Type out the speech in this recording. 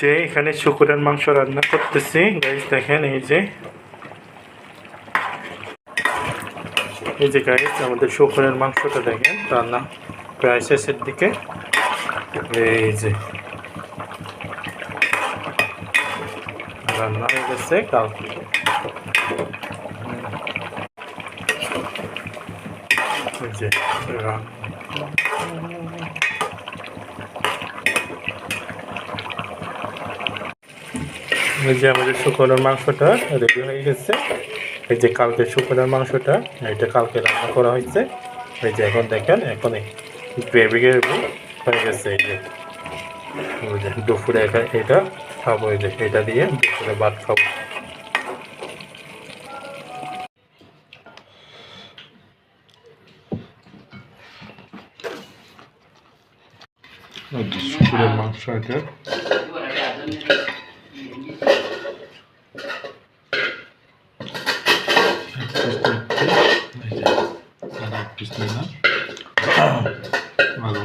যে এখানে শুকুরের মাংস রান্না করতেছি। গাইস দেখেন এই যে। এই যে গাইস আমাদের শুকুরের মাংসটা দেখেন, রান্না প্রায় শেষের দিকে। এই যে। রান্না হয়ে গেছে কাল যে, রান্না। এই যে আমাদের শুকনোর মাংসটা রেডি হয়ে গেছে। এই যে কালকে শুকনোর মাংসটা, এটা কালকে রান্না করা হয়েছে। এই যে এখন দেখেন, এখন গ্রেভি গ্রেভি হয়ে গেছে এই যে। দুপুরে এটা খাব, এই যে এটা দিয়ে দুপুরে ভাত খাব। শুকনোর মাংস এটা। కృష్ణయ్య వారు